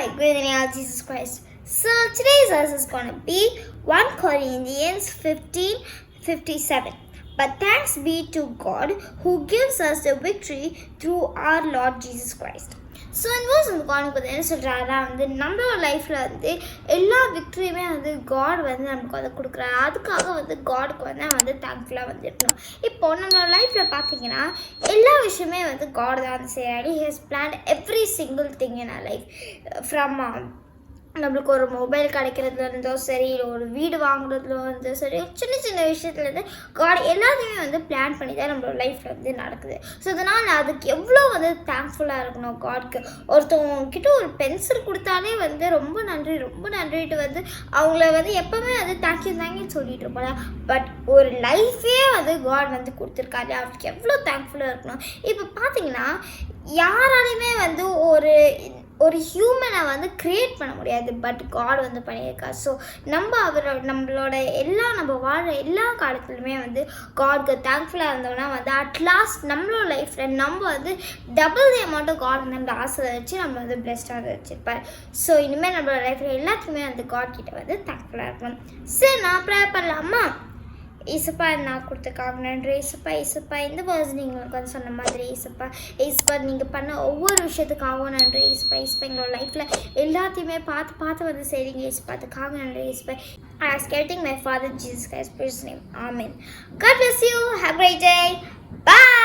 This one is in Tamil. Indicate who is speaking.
Speaker 1: the name of Jesus Christ. So today's lesson is going to be 1 Corinthians 15 57. But thanks be to God who gives us the victory through our Lord Jesus Christ. So இந்த வேர்ஸ் வந்து கானுக்கு வந்து என்ன சொல்கிறாரா வந்து நம்மளோட லைஃப்பில் வந்து எல்லா விக்ட்ரியுமே வந்து காட் வந்து நமக்கு வந்து கொடுக்குறாரு. அதுக்காக வந்து காடுக்கு வந்து வந்து தேங்க்ஃபுல்லாக வந்து இருக்கணும். இப்போ நம்மளோட லைஃப்பில் பார்த்தீங்கன்னா எல்லா விஷயமே வந்து காட் தான் வந்து செய்கிறாரு his plan every single thing in our life from நம்மளுக்கு ஒரு மொபைல் கிடைக்கிறதுல இருந்தோ சரி இல்லை ஒரு வீடு வாங்குறதுல இருந்தோ சரி சின்ன சின்ன விஷயத்துலேருந்து காட் எல்லாத்தையுமே வந்து பிளான் பண்ணி தான் நம்மளோட லைஃப்பில் வந்து நடக்குது. ஸோ அதனால் அதுக்கு எவ்வளோ வந்து தேங்க்ஃபுல்லாக இருக்கணும் காட்க்கு ஒருத்தவங்க கிட்ட ஒரு பென்சில் கொடுத்தாலே வந்து ரொம்ப நன்றி ரொம்ப நன்றிட்டு வந்து அவங்கள வந்து எப்போவுமே வந்து தேங்க்யூ தேங்க்யூ சொல்லிட்டு இருப்பாங்க பட் ஒரு லைஃபே வந்து காட் வந்து கொடுத்துருக்காரு. அவருக்கு எவ்வளோ தேங்க்ஃபுல்லாக இருக்கணும்? இப்போ பார்த்தீங்கன்னா யாராலையுமே வந்து ஒரு ஒரு ஹியூமனை வந்து க்ரியேட் பண்ண முடியாது பட் காட் வந்து பண்ணியிருக்கா ஸோ நம்ம அவரோட நம்மளோட எல்லா நம்ம வாழ்கிற எல்லா காலத்துலையுமே வந்து காட்க்கு தேங்க்ஃபுல்லாக இருந்தோம்னா வந்து அட்லாஸ்ட் நம்மளோட லைஃப்பில் நம்ம வந்து டபுள் தி அமௌண்ட் காட் வந்து நம்ம ஆசை வச்சு நம்ம வந்து பெஸ்ட்டாக வச்சுருப்பார். ஸோ இனிமேல் நம்மளோட லைஃப்பில் எல்லாத்துக்குமே வந்து காட் கிட்ட வந்து தேங்க்ஃபுல்லாக இருக்கணும். சரி நான் ப்ரேயர் பண்ணலாமா? இசப்பா நான் கொடுத்துருக்காங்க நன்றி. இசப்பா இசப்பா இந்த வேர்ஸ் நீங்கள் வந்து சொன்ன மாதிரி இசப்பா இசப்பா நீங்கள் பண்ண ஒவ்வொரு விஷயத்துக்காகவும் நன்றி. இசப்பா இசப்பா எங்களோட லைஃப்பில் எல்லாத்தையுமே பார்த்து பார்த்து வந்து செய்றீங்க. இசப்பா அதுக்காக நன்றி இசப்பா I ask it in my father Jesus Christ name ஆமீன் God bless you have a day bye